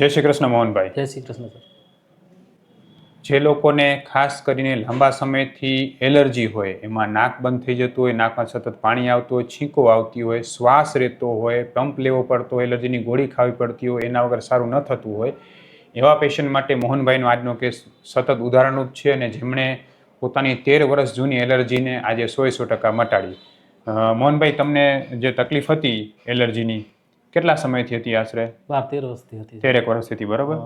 જય શ્રી કૃષ્ણ મોહનભાઈ. જય શ્રી કૃષ્ણ સર. જે લોકોને ખાસ કરીને લાંબા સમયથી એલર્જી હોય એમાં નાક બંધ થઈ જતું હોય નાકમાં સતત પાણી આવતું હોય છીંકો આવતી હોય શ્વાસ રહેતો હોય પંપ લેવો પડતો હોય એલર્જીની ગોળી ખાવી પડતી હોય એના વગર સારું ન થતું હોય એવા પેશન્ટ માટે મોહનભાઈનો આજનો કેસ સતત ઉદાહરણરૂપ છે અને જેમણે પોતાની તેર વર્ષ જૂની એલર્જીને આજે સો સો ટકા મટાડી. મોહનભાઈ તમને જે તકલીફ હતી એલર્જીની કેટલા સમયથી હતી આશરે? બાર તેર વર્ષથી હતી. તેરેક વર્ષથી હતી બરોબર?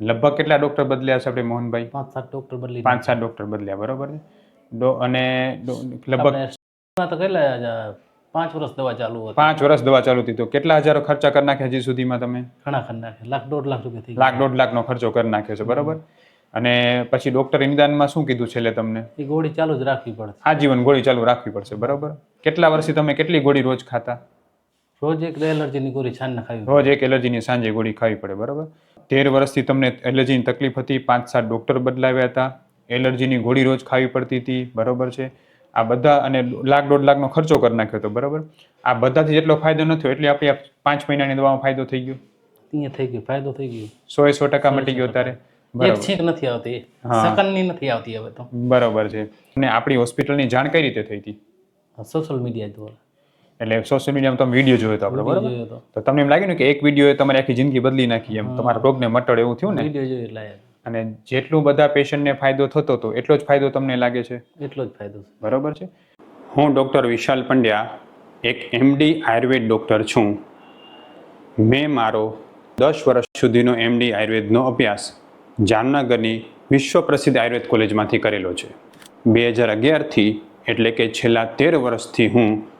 લગભગ કેટલા ડોક્ટર બદલ્યા છે આપણે મોહનભાઈ? પાંચ સાત ડોક્ટર બદલી પાંચ સાત ડોક્ટર બદલ્યા બરોબર ડો- અને લગભગ કેટલા પાંચ વર્ષ દવા ચાલુ હતી. પાંચ વર્ષ દવા ચાલુ હતી તો કેટલા હજારો ખર્ચા કરી નાખ્યા હજી સુધીમાં તમે? ઘણા ખંડ નાખે લાખ દોઢ લાખ રૂપિયા લાખ દોઢ લાખનો ખર્ચો કરી નાખ્યો છે બરોબર? અને પછી ડોક્ટર નિદાનમાં શું કીધું છેલ્લે તમને? એ ગોળી ચાલુ જ રાખવી પડશે. આજીવન ગોળી ચાલુ રાખવી પડશે બરોબર? કેટલા વર્ષથી તમે કેટલી ગોળી રોજ ખાતા? રોજ એક એલર્જીની ગોળી છાન ખાવી રોજ એક એલર્જીની સાંજે ગોળી ખાવી પડે બરોબર? તેર વર્ષથી તમને એલર્જીની તકલીફ હતી પાંચ સાત ડોક્ટર બદલાવ્યા હતા એલર્જીની ગોળી રોજ ખાવી પડતી હતી બરાબર છે? આ બધા અને લાખ દોઢ લાખનો ખર્ચો કરી નાખ્યો હતો બરોબર? આ બધાથી જેટલો ફાયદો ન થયો એટલે આપણે પાંચ મહિનાની દવામાં ફાયદો થઈ ગયો. અહીંયા થઈ ગયું ફાયદો થઈ ગયો. સો એ સો ટકા મટી ગયો ત્યારે એક છીંક નથી આવતી સકનની નથી આવતી હવે તો. બરોબર છે. અને આપણી હોસ્પિટલની જાણ કઈ રીતે થઈ હતી? સોશિયલ મીડિયા દ્વારા. એટલે સોશિયલ મીડિયામાં તમે વીડિયો જોયો તો આપણે બરાબર? તો. તમને એમ લાગ્યું ને કે એક વીડિયો તમારી આખી જિંદગી બદલી નાખી એમ. તમારા રોગને મટાડે એવું થયું ને. અને જેટલું બધા પેશન્ટને ફાયદો થતો હતો એટલો જ ફાયદો તમને લાગે છે? એટલો જ ફાયદો બરાબર છે? હું ડૉક્ટર વિશાલ પંડ્યા એક એમડી આયુર્વેદ ડૉક્ટર છું. મેં મારો દસ વર્ષ સુધીનો એમડી આયુર્વેદનો અભ્યાસ જામનગરની વિશ્વ પ્રસિદ્ધ આયુર્વેદ કોલેજમાંથી કરેલો છે. બે હજાર અગિયારથી એટલે કે છેલ્લા તેર વર્ષથી હું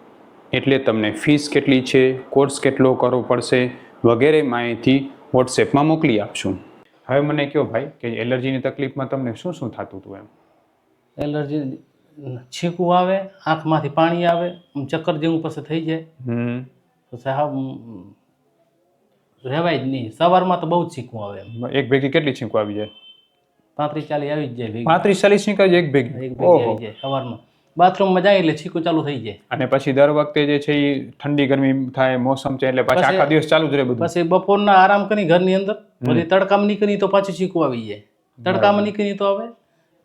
એટલે તમને ફીસ કેટલી છે કોર્સ કેટલો કરવો પડશે વગેરે માહિતી વોટ્સએપમાં મોકલી આપશું. હવે મને કહો ભાઈ કે એલર્જીની તકલીફમાં તમને શું શું થતું હતું એમ? એલર્જી છીકું આવે આંખમાંથી પાણી આવે ચક્કર જેવું પછી થઈ જાય. સાહેબ રહેવાય જ નહીં. સવારમાં તો બહુ જ છીંકું આવે એક ભેગી કેટલી છીંકો આવી જાય? પાંત્રીસ ચાલીસ આવી જ જાય. પાંત્રીસ ચાલીસ છીંક આવી એક ભેગી ઓહો. સવારમાં. બાથરૂમમાં જાય એટલે છીકું ચાલુ થઈ જાય. અને પછી દર વખતે જે છે એ ઠંડી ગરમી થાય મોસમ છે એટલે પાછા આખા દિવસ ચાલુ જ રહે બધું. પછી બપોરના આરામ કરી ઘરની અંદર પછી તડકામાં નીકળી તો પાછું છીકું આવી જાય. તડકામાં નીકળી તો આવે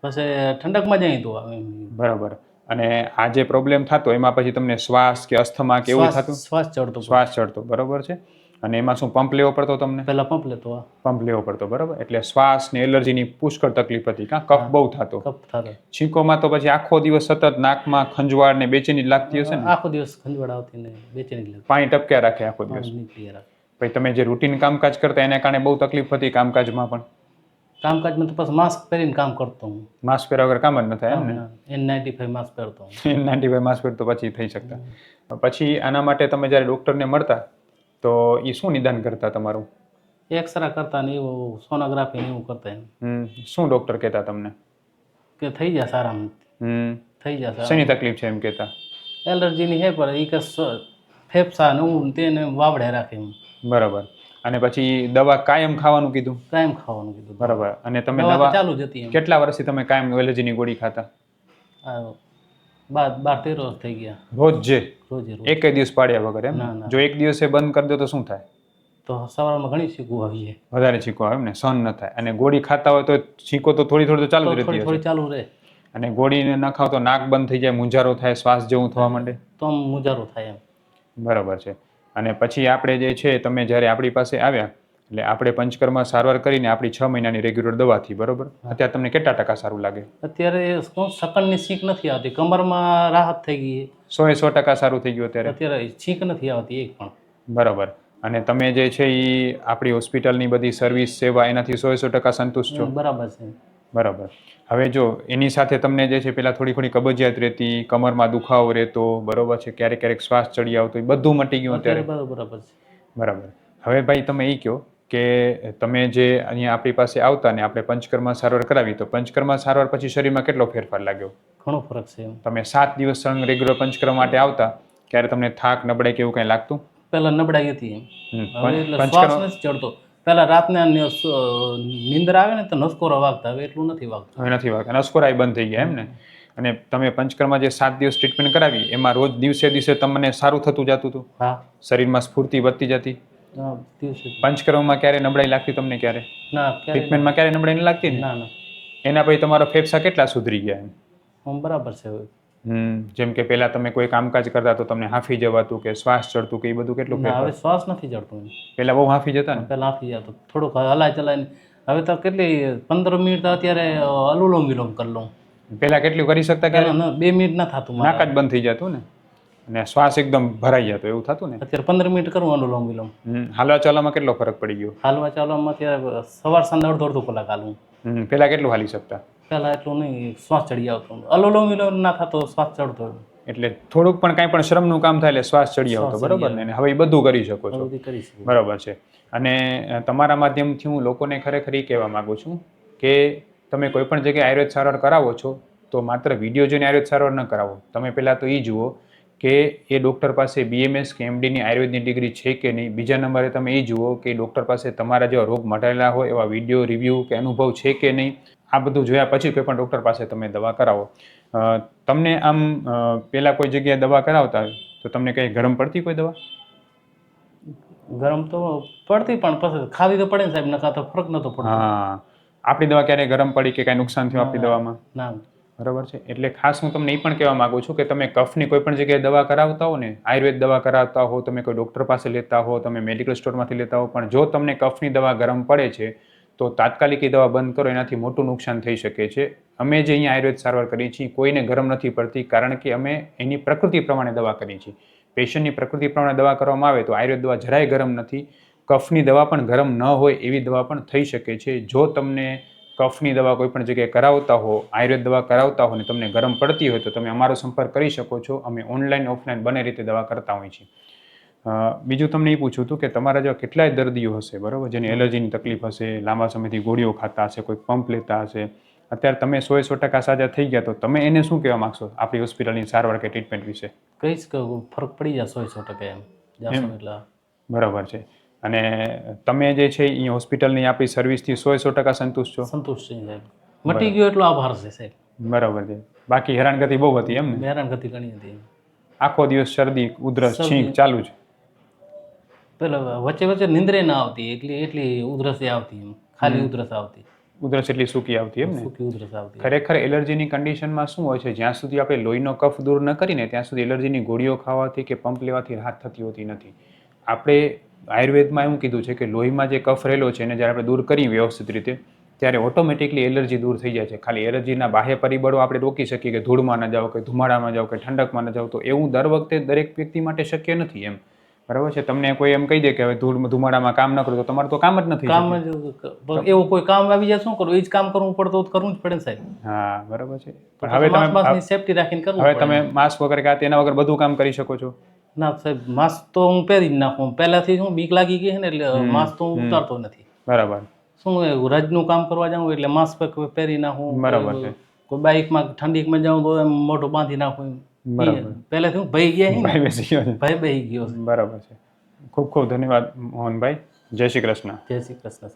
પછી ઠંડકમાં જાય તો આવે. બરાબર. અને આ જે પ્રોબ્લેમ થતો એમાં પછી તમને શ્વાસ કે અસ્થમા કે એવું થતું? શ્વાસ ચડતો શ્વાસ ચડતો. બરોબર છે. અને એમાં શું પંપ લેવો પડતો તમને? પહેલા પંપ લેતો આ પંપ લેવો પડતો બરાબર? એટલે શ્વાસ ને એલર્જીની પુષ્કળ તકલીફ હતી. કાં કફ બહુ થતો. કફ થતો. છીંકોમાં તો પછી આખો દિવસ સતત નાકમાં ખંજવાળ ને બેચેની લાગતી હશે ને? આખો દિવસ ખંજવાળ આવતી ને બેચેની લાગતી. પાણી ટપક્યા રાખે આખો દિવસ. પછી તમે જે રૂટીન કામકાજ કરતા એને કારણે બહુ તકલીફ હતી કામકાજમાં પણ? કામકાજમાં તો પછી માસ્ક પહેરીને કામ કરતો હું. માસ્ક પહેર્યા વગર કામ જ ન થાય એમ ને? એન નાઇન્ટી ફાઈવ માસ્ક પહેરતો હું. નાઇન્ટી ફાઈવ માસ્ક તો પછી થઈ શકતા. પછી આના માટે તમે જ્યારે ડૉક્ટરને મળતા તો એ શું નિદાન કરતા તમારું? એક્સરા કરતા ને એવું સોનોગ્રાફી ને એવું કરતા એમ. હમ, શું ડૉક્ટર કહેતા તમને? કે થઈ જા સારામાં હમ, થઈ જા સારા શેની તકલીફ છે એમ કહેતા? એલર્જીની હે પણ એ કે ફેફસા ને હું તેને વાવડે રાખે એમ. બરાબર. અને પછી દવા કાયમ ખાવાનું કીધું? કાયમ ખાવાનું કીધું. બરાબર. અને તમે દવા ચાલુ જ હતી કેટલા વર્ષથી તમે કાયમ એલર્જીની ગોળી ખાતા? બાર બાર તેર વર્ષ થઈ ગયા. રોજ? જે રોજે. એક દિવસ પાડ્યા વગર એમ. જો એક દિવસે બંધ કરી દો તો શું થાય? તો સવારમાં ઘણી છીકો આવી જાય. વધારે છીકો આવે ને? સહન ન થાય. અને ગોળી ખાતા હોય તો છીકો તો થોડી થોડી તો ચાલુ જ રહેતી થોડી થોડી ચાલુ રહે. અને ગોળીને ન ખાવ તો નાક બંધ થઈ જાય મૂંઝારો થાય શ્વાસ જેવું થવા માંડે? તો મુંજારો થાય એમ. બરાબર છે. અને પછી આપણે જે છે તમે જ્યારે આપણી પાસે આવ્યા એટલે આપણે પંચકર્મ સારવાર કરીને આપણી છ મહિનાની રેગ્યુલર દવાથી બરોબર? અત્યારે તમને કેટલા ટકા સારું લાગે? અત્યારે સકનની છીંક નથી આવતી. કમરમાં રાહત થઈ ગઈ સો એ સો ટકા સારું થઈ ગયું અત્યારે? અત્યારે છીંક નથી આવતી એક પણ. બરાબર. અને તમે જે છે એ આપણી હોસ્પિટલની બધી સર્વિસ સેવા એનાથી સો એ સો ટકા સંતુષ્ટ છો? બરાબર છે. બરાબર. હવે જો એની સાથે તમને જે છે પેલા થોડી થોડી કબજિયાત રહેતી કમરમાં દુખાવો રહેતો બરોબર છે ક્યારેક ક્યારેક શ્વાસ ચડી આવતો એ બધું મટી ગયું અત્યારે બરાબર છે. બરાબર. હવે ભાઈ તમે એ કહો કે તમે જે અહીંયા આપણી પાસે આવતા ને આપણે પંચકર્મા સારવાર કરાવી તો પંચકર્મા સારવાર પછી શરીરમાં કેટલો ફેરફાર લાગ્યો? ઘણો ફરક છે તમે સાત દિવસ રેગ્યુલર પંચકર્મ માટે આવતા ત્યારે તમને થાક નબળાઈ કે એવું કંઈ લાગતું? પહેલાં નબળાઈ હતી એમ. શ્વાસ નથી ચડતો. પહેલાં રાતને નિંદર આવે ને તો નસકોરા વાગતા હવે એટલું નથી વાગતું. હવે નથી વાગતા. નસકોરા બંધ થઈ ગયા એમ ને? અને તમે પંચકર્મા જે સાત દિવસ ટ્રીટમેન્ટ કરાવી એમાં રોજ દિવસે દિવસે તમને સારું થતું જતું હતું? શરીરમાં સ્ફૂર્તિ વધતી જતી? પંચકર્મમાં ક્યારે નબળાઈ લાગતી તમને ક્યારે? ના ટ્રીટમેન્ટમાં ક્યારે નબળાઈ નહીં લાગતી ને? ના ના. એના પછી તમારા ફેફસા કેટલા સુધરી ગયા એમ? બરાબર છે હમ જેમ કે પહેલા તમે કોઈ કામકાજ કરતા તો તમને હાંફી જવાતું કે શ્વાસ ચડતું કે એ બધું કેટલું હવે શ્વાસ નથી ચડતું. પહેલા બહુ હાંફી જતા ને? પહેલા હાફી જતો. થોડુંક હલાય ચલાય હવે તો કેટલી પંદર મિનિટ તો અત્યારે અલુલોમ વિલોમ કરી લઉં. પહેલા કેટલું કરી શકતા કે બે મિનિટ ના થતું નાક જ બંધ થઈ જતું ને? અને શ્વાસ એકદમ ભરાઈ જતો એવું થતું ને? અત્યારે પંદર મિનિટ કરું અનુલોમ વિલોમ હાલવા ચાલવામાં કેટલો ફરક પડી ગયો? હાલવા ચાલવામાં અત્યારે સવાર સાંજે અડધો અડધો કલાક હાલવું પહેલા કેટલું હાલી શકતા? પહેલા એટલું નહીં શ્વાસ ચડી આવતો. અલોલોમ વિલોમ ના થતો શ્વાસ ચડતો. એટલે થોડુંક પણ કાંઈ પણ શ્રમનું કામ થાય એટલે શ્વાસ ચડી આવતો બરોબર ને? હવે એ બધું કરી શકો છો. બરોબર છે. અને તમારા માધ્યમથી હું લોકોને ખરેખર એ કહેવા માગું છું કે તમે કોઈ પણ જગ્યાએ આયુર્વેદ સારવાર કરાવો છો તો માત્ર વીડિયો જોઈને આયુર્વેદ સારવાર ન કરાવો. તમે પહેલાં તો એ જુઓ કે એ ડૉક્ટર પાસે બીએમએસ કે એમડીની આયુર્વેદની ડિગ્રી છે કે નહીં? બીજા નંબરે તમે એ જુઓ કે ડૉક્ટર પાસે તમારા જેવા રોગ મટાયેલા હોય એવા વીડિયો રિવ્યૂ કે અનુભવ છે કે નહીં? આ બધું જોયા પછી કોઈ પણ ડૉક્ટર પાસે તમે દવા કરાવો. તમને આમ પહેલાં કોઈ જગ્યાએ દવા કરાવતા હોય તો તમને કંઈ ગરમ પડતી કોઈ દવા? ગરમ તો પડતી પણ પછી ખાવી તો પડે ને સાહેબ નકા તો ફરક નતો પડતો. હા. આપણી દવા ક્યારે ગરમ પડી કે કાંઈ નુકસાન થયું આપણી દવામાં? ના. બરાબર છે? એટલે ખાસ હું તમને એ પણ કહેવા માંગુ છું કે તમે કફની કોઈ પણ જગ્યાએ દવા કરાવતા હો ને, આયુર્વેદ દવા કરાવતા હો, તમે કોઈ ડૉક્ટર પાસે લેતા હો, તમે મેડિકલ સ્ટોરમાંથી લેતા હો, પણ જો તમને કફની દવા ગરમ પડે છે, તો તાત્કાલિક એ દવા બંધ કરો, એનાથી મોટું નુકસાન થઈ શકે છે. અમે જે અહીંયા આયુર્વેદ સારવાર કરીએ છીએ, કોઈને ગરમ નથી પડતી, કારણ કે અમે એની પ્રકૃતિ પ્રમાણે દવા કરીએ છીએ. પેશન્ટની પ્રકૃતિ પ્રમાણે દવા કરવામાં આવે તો આયુર્વેદ દવા જરાય ગરમ નથી. કફની દવા પણ ગરમ ન હોય એવી દવા પણ થઈ શકે છે. જો તમને કફની દવા કોઈ પણ જગ્યાએ કરાવતા હો આયુર્વેદ દવા કરાવતા હો ને તમને ગરમ પડતી હોય તો તમે અમારો સંપર્ક કરી શકો છો. અમે ઓનલાઈન ઓફલાઈન બંને રીતે દવા કરતા હોઈએ છીએ. બીજું તમને એ પૂછું હતું કે તમારા જેવા કેટલાય દર્દીઓ હશે બરાબર? જેની એલર્જીની તકલીફ હશે લાંબા સમયથી ગોળીઓ ખાતા હશે કોઈ પંપ લેતા હશે. અત્યારે તમે સો સો ટકા સાજા થઈ ગયા તો તમે એને શું કહેવા માગશો આપણી હોસ્પિટલની સારવાર કે ટ્રીટમેન્ટ વિશે? કહીશ કે ફરક પડી જાય સો સો ટકા એમ. બરાબર છે. અને તમે જે છે એ હોસ્પિટલની આપી સર્વિસથી સો સો ટકા સંતુષ્ટ છો? સંતુષ્ટ છે સાહેબ. મટી ગયો એટલો આભાર છે સાહેબ. બરાબર છે. બાકી હેરાનગતિ બહુ હતી એમ ને? હેરાન ગતિ ઘણી હતી આખો દિવસ શરદી ઉધરસ છીંક ચાલુ છે. પેલો વચ્ચે વચ્ચે નિંદ્રે ના આવતી એટલી એટલી ઉધરસ આવતી એમ. ખાલી ઉધરસ આવતી. ઉધરસ એટલી સૂકી આવતી એમ ને? સૂકી ઉધરસ આવતી. ખરેખર એલર્જીની કન્ડિશનમાં શું હોય છે? જ્યાં સુધી આપણે લોહીનો કફ દૂર ન કરીને ત્યાં સુધી એલર્જીની ગોળીઓ ખાવાથી કે પંપ લેવાથી રાહત થતી હોતી નથી. આપણે આયુર્વેદમાં એવું કીધું છે કે લોહીમાં જે કફ રહેલો છે એને જ્યારે આપણે દૂર કરીએ વ્યવસ્થિત રીતે ત્યારે ઓટોમેટિકલી એલર્જી દૂર થઈ જાય છે. ખાલી એલર્જીના બાહ્ય પરિબળો આપણે રોકી શકીએ કે ધૂળમાં ન જાઓ કે ધુમાડામાં જાઓ કે ઠંડકમાં ન જાઓ તો એવું દર વખતે દરેક વ્યક્તિ માટે શક્ય નથી એમ. બરાબર છે? તમને કોઈ એમ કહી દે કે હવે ધૂળ ધુમાડામાં કામ ન કરો તો તમારું તો કામ જ નથી કામ જ એવું કોઈ કામ આવી જાય શું કરવું એ જ કામ કરવું પડતું તો કરવું જ પડે સાહેબ. હા બરાબર છે. પણ હવે તમે સેફટી રાખીને કરવું હવે તમે માસ્ક વગર કે તેના વગર બધું કામ કરી શકો છો? ના સાહેબ માસ્ક તો હું પહેરી જ નાખું. પહેલાથી શું બીક લાગી ગઈ છે ને એટલે માસ્ક તો હું ઉતારતો નથી. બરાબર. શું રજનું કામ કરવા જાઉં એટલે માસ્ક પહેરી નાખું. બરાબર છે. કોઈ બાઇકમાં ઠંડીકમાં જાઉં તો એમ મોઢું બાંધી નાખું પહેલાથી હું ભય ગયા ભાઈ બેસી ગયો ભાઈ ભય ગયો બરાબર છે. ખૂબ ખૂબ ધન્યવાદ મોહનભાઈ. જય શ્રી કૃષ્ણ. જય શ્રી કૃષ્ણ